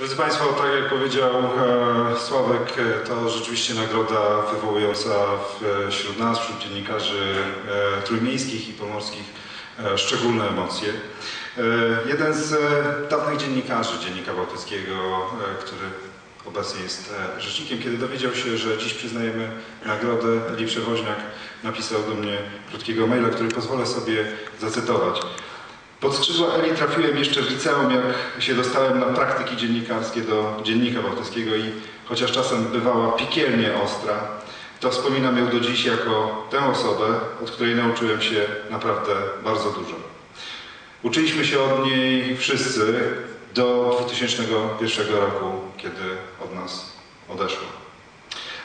Drodzy Państwo, tak jak powiedział e, Sławek, e, to rzeczywiście nagroda wywołująca w, wśród nas, wśród dziennikarzy e, trójmiejskich i pomorskich e, szczególne emocje. E, jeden z e, dawnych dziennikarzy Dziennika Bałtyckiego, e, który obecnie jest e, rzecznikiem, kiedy dowiedział się, że dziś przyznajemy nagrodę, Eli Przewoźniak napisał do mnie krótkiego maila, który pozwolę sobie zacytować. Pod skrzydła Eli trafiłem jeszcze w liceum, jak się dostałem na praktyki dziennikarskie do Dziennika Bałtyckiego i chociaż czasem bywała piekielnie ostra, to wspominam ją do dziś jako tę osobę, od której nauczyłem się naprawdę bardzo dużo. Uczyliśmy się od niej wszyscy do 2001 roku, kiedy od nas odeszła.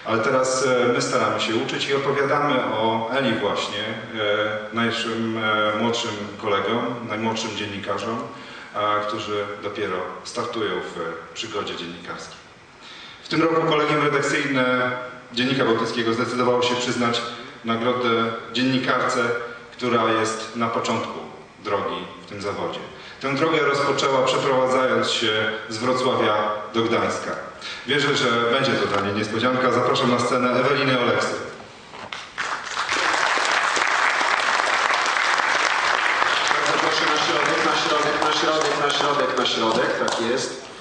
Ale teraz e, my staramy się uczyć i opowiadamy o Eli właśnie, e, naszym e, młodszym kolegom, najmłodszym dziennikarzom, którzy dopiero startują w przygodzie dziennikarskiej. W tym roku kolegium redakcyjne Dziennika Bałtyckiego zdecydowało się przyznać nagrodę dziennikarce, która jest na początku drogi w tym zawodzie. Tę drogę rozpoczęła przeprowadzając się z Wrocławia do Gdańska. Wierzę, że będzie to dla niej niespodzianka. Zapraszam na scenę Ewelinę Oleksy. Bardzo proszę na środek, na środek, na środek, na środek, tak jest.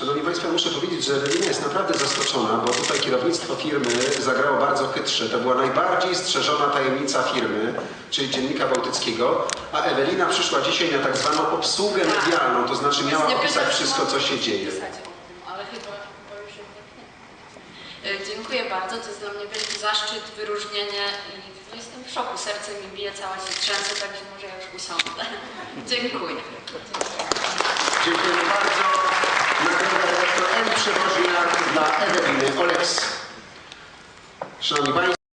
Szanowni Państwo, muszę powiedzieć, że Ewelina jest naprawdę zaskoczona, bo tutaj kierownictwo firmy zagrało bardzo chytrze. To była najbardziej strzeżona tajemnica firmy, czyli Dziennika Bałtyckiego, a Ewelina przyszła dzisiaj na tak zwaną obsługę Tak. medialną, to znaczy miała opisać wszystko, co się dzieje. E, Dziękuję bardzo, to jest dla mnie wielki zaszczyt, wyróżnienie i no, jestem w szoku, serce mi bije, cała się trzęsę, także może ja już usiądę. Dziękuję. Dziękuję bardzo. Nagroda rektor M. Przewoźniak dla Eweliny Oleks. Szanowni Państwo.